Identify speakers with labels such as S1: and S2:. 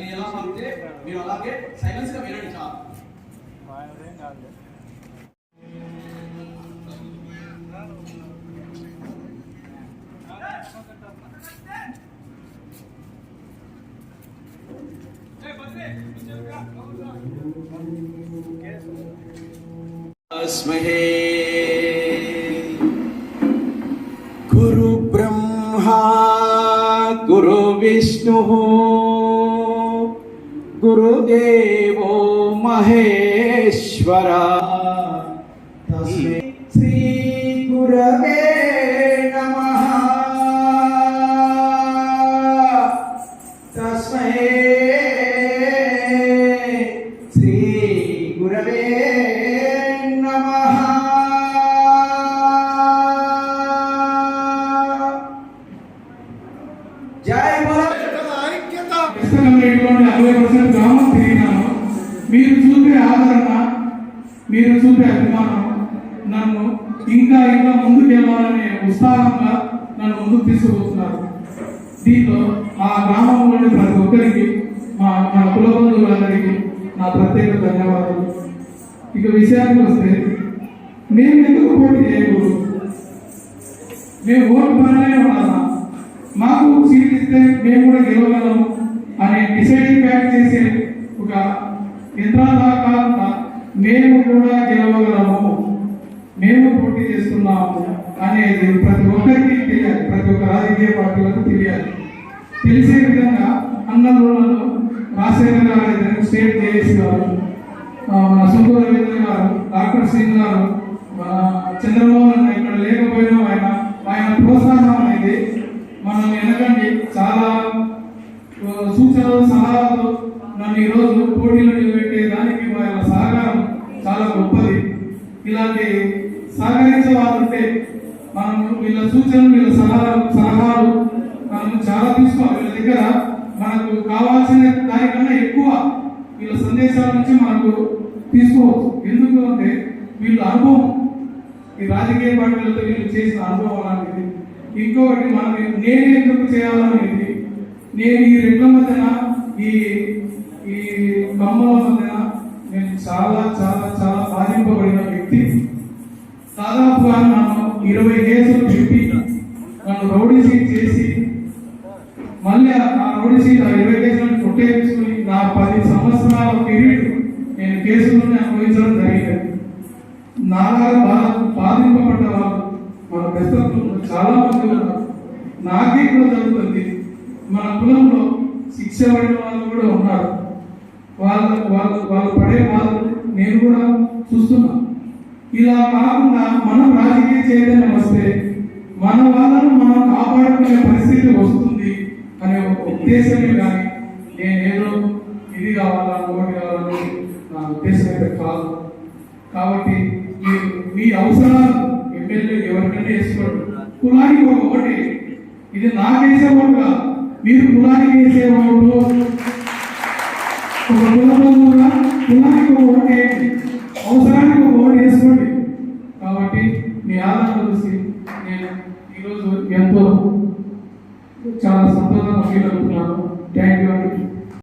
S1: నేను ఎలా పంపితే మీరు అలాగే సైలెన్స్ గా వినండి చాలు स्महे गुरु ब्रह्मा गुरु विष्णुः గురుదేవో మహేశ్వర. శ్రీ గురవే నమ. తస్మై శ్రీ గురవే నమ. జయ బల ఐక్యత.
S2: అరవై మీరు చూపే ఆదరణ మీరు చూపే అభిమానం నన్ను ఇంకా ఇంకా ముందుకు వెళ్ళాలనే ఉత్సాహంగా నన్ను ముందుకు తీసుకుపోతున్నారు దీంతో ఆ గ్రామంలోని ప్రతి ఒక్కరికి మా మన కుల బంధువులందరికీ నా ప్రత్యేక ధన్యవాదాలు. ఇక విషయానికి వస్తే మేము ఎందుకు పోటీ చేయకూడదు? మేము ఓటు పనులే ఉన్నామా? మాకు సీట్ ఇస్తే మేము కూడా గెలవగలము అనే డిసైడింగ్ బ్యాక్ చేసే ఒక యంత్రాలా కాకుండా మేము కూడా గెలవగలము. మేము పోటీ చేస్తున్నాము. అనేది ప్రతి ఒక్కరికి తెలియాలి. ప్రతి ఒక్క రాజకీయ పార్టీలకు తెలియాలి. తెలిసే విధంగా అన్నలు నన్ను రాజశేఖర్ గారు అయితే స్టేట్ జేఏసీ గారు మన సుందర రవీంద్ర గారు డాక్టర్ సింగ్ గారు మన చంద్రబాబు నన్ను ఈరోజు పోటీలో నిలబెట్టే దానికి వాళ్ళ సహకారం చాలా గొప్పది. ఇలాంటి సహకరించే వాళ్ళు ఉంటే మనం వీళ్ళ సూచనలు వీళ్ళ సలహాలు సలహాలు మనం చాలా తీసుకోవాలి. వీళ్ళ దగ్గర మనకు కావాల్సిన దానికన్నా ఎక్కువ వీళ్ళ సందేశాల నుంచి మనకు తీసుకోవచ్చు. ఎందుకు అంటే వీళ్ళ అనుభవం. ఈ రాజకీయ పార్టీలతో వీళ్ళు చేసిన అనుభవం అలాంటిది. ఇంకొకటి మనం నేను ఎందుకు చేయాలనేది. నేను ఈ రెండ్ల మధ్యన ఈ ఈ కమ్మల నేను చాలా చాలా చాలా బాధింపబడిన వ్యక్తి. దాదాపుగా నన్ను ఇరవై కేసులు పెట్టి నన్ను రౌడీ సీట్ చేసి మళ్ళీ ఆ రౌడీ సీట్ ఆ ఇరవై కేసులను కొట్టేసుకుని నా పది సంవత్సరాల పీరియడ్ నేను కేసులను అనుభవించడం జరిగింది. నాలాగా బాధ బాధింపబడ్డ వాళ్ళు మన ప్రస్తుతం చాలా మంది ఉన్నారు. నాకే కూడా జరుగుతుంది. మన కులంలో శిక్ష వాళ్ళు కూడా ఉన్నారు. వాళ్ళ వాళ్ళు వాళ్ళు పడే బాధలు నేను కూడా చూస్తున్నా. ఇలా కాకుండా మనం రాజకీయ చైతన్యం వస్తే మన వాళ్ళను మనం కాపాడుకునే పరిస్థితి వస్తుంది అనే ఒక ఉద్దేశమే కానీ నేనేదో ఇది కావాలా ఒకటి కావాలని నా ఉద్దేశం అయితే కాదు. కాబట్టి మీ- అవసరాలు ఎమ్మెల్యే ఎవరికైనా వేసుకోండి. కులానికి ఒక ఇది నాకేసే ఓటు కాదు. మీరు కులానికి వేసేవాళ్ళు ఒక కులబంధువుగా కులానికి ఒక ఓటు వేయండి. అవసరానికి ఒక ఓటు వేసుకోండి. కాబట్టి మీ ఆదాయం చూసి నేను ఈరోజు ఎంతో చాలా సంతోషంగా ఫీల్ అవుతున్నాను. థ్యాంక్ యూ అండి.